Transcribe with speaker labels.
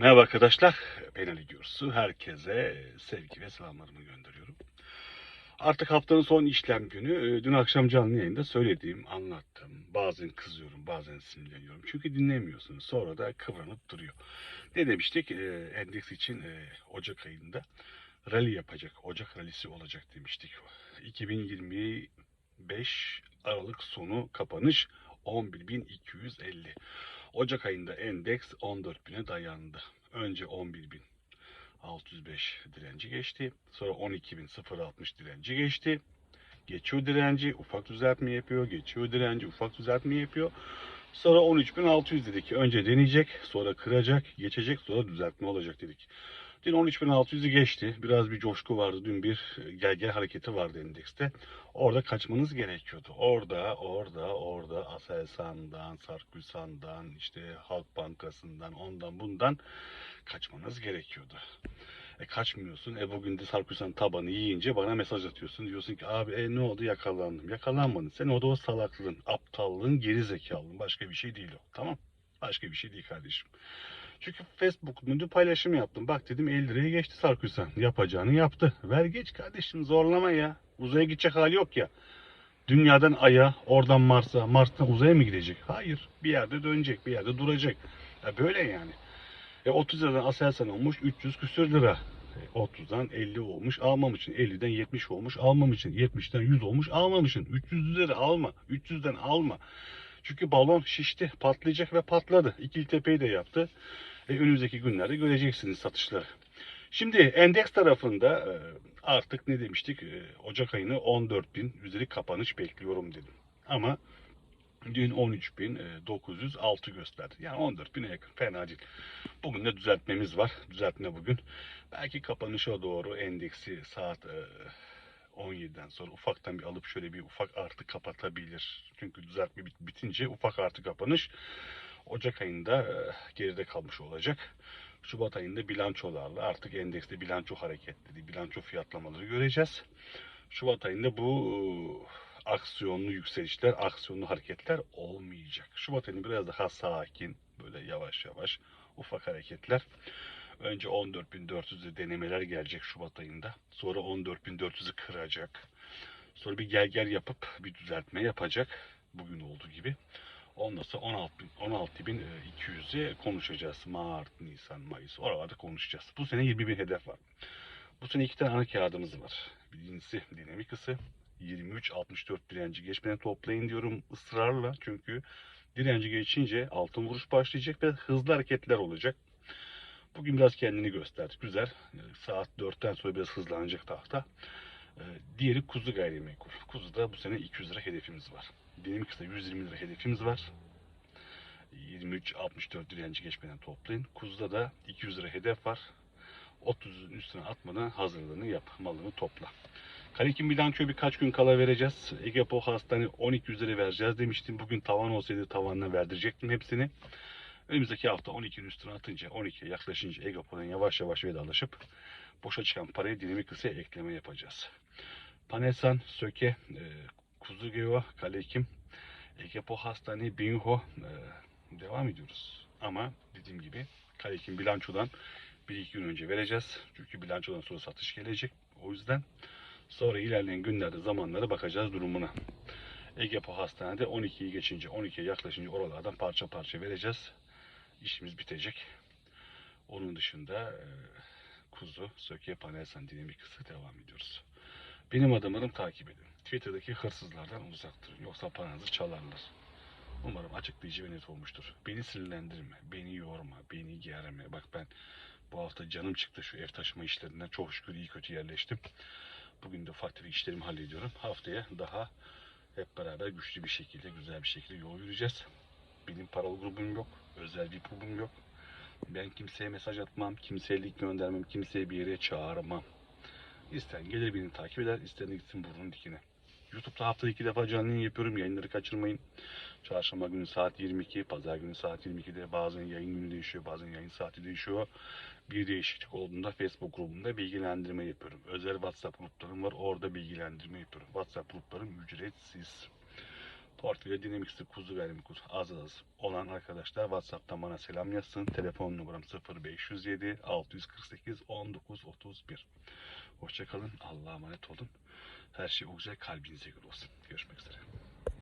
Speaker 1: Merhaba arkadaşlar, ben Ali Gürsu. Herkese sevgi ve selamlarımı gönderiyorum. Artık haftanın son işlem günü. Ee, Dün akşam canlı yayında söylediğim, anlattım. Bazen kızıyorum, bazen sinirleniyorum. Çünkü dinlemiyorsunuz. Sonra da kıvranıp duruyor. Ne demiştik? Ee, Endeks için e, Ocak ayında rally yapacak. Ocak rallisi olacak demiştik. 2025 Aralık sonu kapanış 11.250. Ocak ayında endeks 14.000'e dayandı. Önce 11.605 direnci geçti. Sonra 12.060 direnci geçti. Geçiyor direnci, ufak düzeltme yapıyor. Geçiyor direnci, ufak düzeltme yapıyor. Sonra 13.600 dedik. Önce deneyecek, sonra kıracak, geçecek, sonra düzeltme olacak dedik. Dün 13.600'ü geçti. Biraz bir coşku vardı. Dün bir gel gel hareketi vardı endekste. Orada kaçmanız gerekiyordu. Orada, orada, orada Aselsan'dan, Sarküsan'dan, işte Halk Bankası'ndan, ondan bundan kaçmanız gerekiyordu. E kaçmıyorsun. E bugün de Sarküsan tabanı yiyince bana mesaj atıyorsun. Diyorsun ki abi e ne oldu yakalandım. Yakalanmadın. Sen o da o salaklığın, aptallığın, geri zekalığın. Başka bir şey değil o. Tamam Başka bir şey değil kardeşim. Çünkü Facebook müdür paylaşım yaptım. Bak dedim 50 liraya geçti Sarküsan. Yapacağını yaptı. Ver geç kardeşim zorlama ya. Uzaya gidecek hali yok ya. Dünyadan Ay'a, oradan Mars'a, Mars'tan uzaya mı gidecek? Hayır. Bir yerde dönecek, bir yerde duracak. Ya böyle yani. E 30 liradan Aselsan olmuş 300 küsür lira. E 30'dan 50 olmuş almamışsın. 50'den 70 olmuş almamışsın. 70'ten 100 olmuş almamışsın. 300 lira alma. 300'den alma. Çünkü balon şişti, patlayacak ve patladı. İkili tepeyi de yaptı. E, önümüzdeki günlerde göreceksiniz satışları. Şimdi endeks tarafında e, artık ne demiştik? E, Ocak ayını 14.000 üzeri kapanış bekliyorum dedim. Ama dün 13.906 gösterdi. Yani 14.000'e yakın. Fena değil. Bugün de düzeltmemiz var. Düzeltme bugün. Belki kapanışa doğru endeksi saat e, 17'den sonra ufaktan bir alıp şöyle bir ufak artı kapatabilir. Çünkü düzeltme bit- bitince ufak artı kapanış Ocak ayında e, geride kalmış olacak. Şubat ayında bilançolarla artık endekste bilanço hareketleri, bilanço fiyatlamaları göreceğiz. Şubat ayında bu e, aksiyonlu yükselişler, aksiyonlu hareketler olmayacak. Şubat ayında biraz daha sakin, böyle yavaş yavaş ufak hareketler. Önce 14.400'de denemeler gelecek Şubat ayında. Sonra 14.400'ü kıracak. Sonra bir gel gel yapıp bir düzeltme yapacak. Bugün olduğu gibi. Ondan sonra 16.200'e konuşacağız. Mart, Nisan, Mayıs. Oralarda konuşacağız. Bu sene 20.000 hedef var. Bu sene iki tane ana kağıdımız var. Birincisi dinamik ısı. 23.64 direnci geçmeden toplayın diyorum ısrarla. Çünkü direnci geçince altın vuruş başlayacak ve hızlı hareketler olacak. Bugün biraz kendini gösterdi. Güzel. Saat 4'ten sonra biraz hızlanacak tahta. Ee, Diğeri kuzu gayrimenkul. Kuzuda bu sene 200 lira hedefimiz var. Dinamik kısa 120 lira hedefimiz var. 23.64 direnci geçmeden toplayın. Kuzuda da 200 lira hedef var. 30'un üstüne atmadan hazırlığını yap. Malını topla. Kalekin bilançoyu birkaç gün kala vereceğiz. Egepo Hastane 12 üzeri vereceğiz demiştim. Bugün tavan olsaydı tavanına verdirecektim hepsini. Önümüzdeki hafta 12'nin üstüne atınca 12'ye yaklaşınca Egepo'dan yavaş yavaş vedalaşıp boşa çıkan parayı dinamik kısaya ekleme yapacağız. Panesan, Söke, e, Kuzu Geva, Kalekim, Egepo Hastane, Binho e, devam ediyoruz. Ama dediğim gibi Kalekim bilançodan bir iki gün önce vereceğiz. Çünkü bilançodan sonra satış gelecek. O yüzden sonra ilerleyen günlerde zamanlara bakacağız durumuna. Egepo Hastane'de 12'yi geçince 12'ye yaklaşınca oralardan parça parça vereceğiz. İşimiz bitecek. Onun dışında e, kuzu, söke, panelsen dinamik kısa devam ediyoruz. Benim adımlarım takip edin. Twitter'daki hırsızlardan uzak durun. Yoksa paranızı çalarlar. Umarım açıklayıcı ve net olmuştur. Beni sinirlendirme, beni yorma, beni germe. Bak ben bu hafta canım çıktı şu ev taşıma işlerinden. Çok şükür iyi kötü yerleştim. Bugün de ufak tefek işlerimi hallediyorum. Haftaya daha hep beraber güçlü bir şekilde, güzel bir şekilde yol yürüyeceğiz. Benim paralı grubum yok. Özel bir grubum yok. Ben kimseye mesaj atmam, kimseye link göndermem, kimseye bir yere çağırmam. İsteyen gelir beni takip eder, isteyen de gitsin burnunun dikine. YouTube'da haftada iki defa canlı yayın yapıyorum. Yayınları kaçırmayın. Çarşamba günü saat 22, pazar günü saat 22'de bazen yayın günü değişiyor, bazen yayın saati değişiyor. Bir değişiklik olduğunda Facebook grubunda bilgilendirme yapıyorum. Özel WhatsApp gruplarım var, orada bilgilendirme yapıyorum. WhatsApp gruplarım ücretsiz. Portföyde Dynamics'te kuzu gayrimenkul az az olan arkadaşlar WhatsApp'tan bana selam yazsın. Telefon numaram 0507 648 19 31. Hoşçakalın. Allah'a emanet olun. Her şey o güzel kalbinize göre olsun. Görüşmek üzere.